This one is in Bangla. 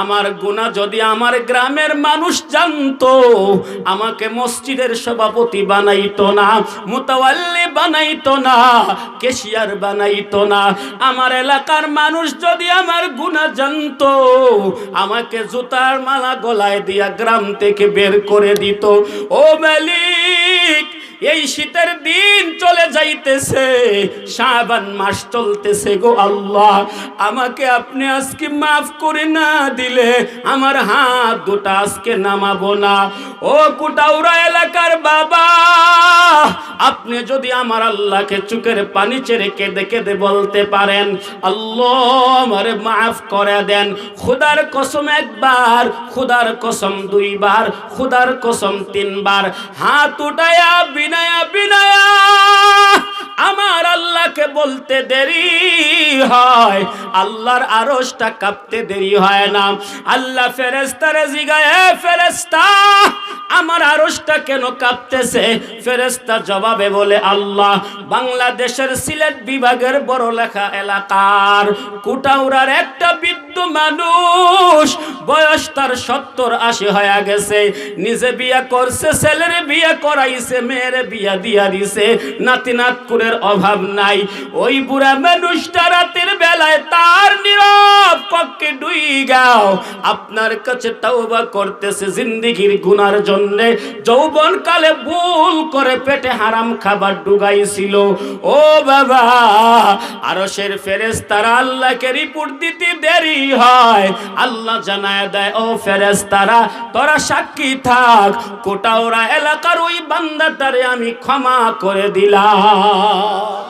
আমার গুনাহ যদি আমার গ্রামের মানুষ জানতো, আমাকে মসজিদের সভাপতি না না, কেশিয়ার না। আমার এলাকার মানুষ যদি আমার গুনাহ জানতো, আমাকে জুতার মালা গলায় দিয়া গ্রাম থেকে বের করে দিত। ও মালিক, এই শীতের দিন চলে যাইতেছে শাবান মাস চলতেছে গো আল্লাহ। আমাকে আপনি আজকে মাফ করে না দিলে আমার হাত দুটা আজকে নামাবো না। ও কুটাউরা এলাকার বাবা, আপনি যদি আমার আল্লাহকে চুকের পানি চেড়ে কেঁদে কেঁদে বলতে পারেন, আল্লাহ আমারে মাফ করে দেন। খুদার কসম একবার, খুদার কসম দুইবার, খুদার কসম তিনবার। হাত উঠায়া, বিনায়া বিনায়া। বলতে দেরি হয়। আল্লাহর আরশটা কাঁপতে দেরি হয় না। আল্লাহ ফেরেস্তারে জিগায়, "এ ফেরেস্তা আমার আরশটা কেন কাঁপতেছে? ফেরেস্তা জবাবে বলে, আল্লাহ, বাংলাদেশের সিলেট বিভাগের বড় লেখা এলাকার কুটাউরার একটা বৃদ্ধ মানুষ বয়স তার সত্তর আশি হয়ে গেছে। নিজে বিয়া করছে, ছেলের বিয়া করাইছে, মেয়ের বিয়া দিয়া দিছে। নাতি নাতকুরের অভাব নাই। ওই বুড়া মানুষটা রাতের বেলায় তার নীরব পক্ষে গাও। আপনার কাছে তওবা করতেছে জিন্দিগির গুনার জন্য। যৌবন কালে ভুল করে পেটে হারাম খাবার ডুগাইছিল ও বাবা, আরশের ফেরেশতারা আল্লাহকে রিপোর্ট দিতে দেরি হয়। আল্লাহ জানায় দেয়, ও ফেরেশতারা, তোরা সাক্ষী থাক। কোটাওরা এলাকার ওই বান্দাটারে আমি ক্ষমা করে দিলাম।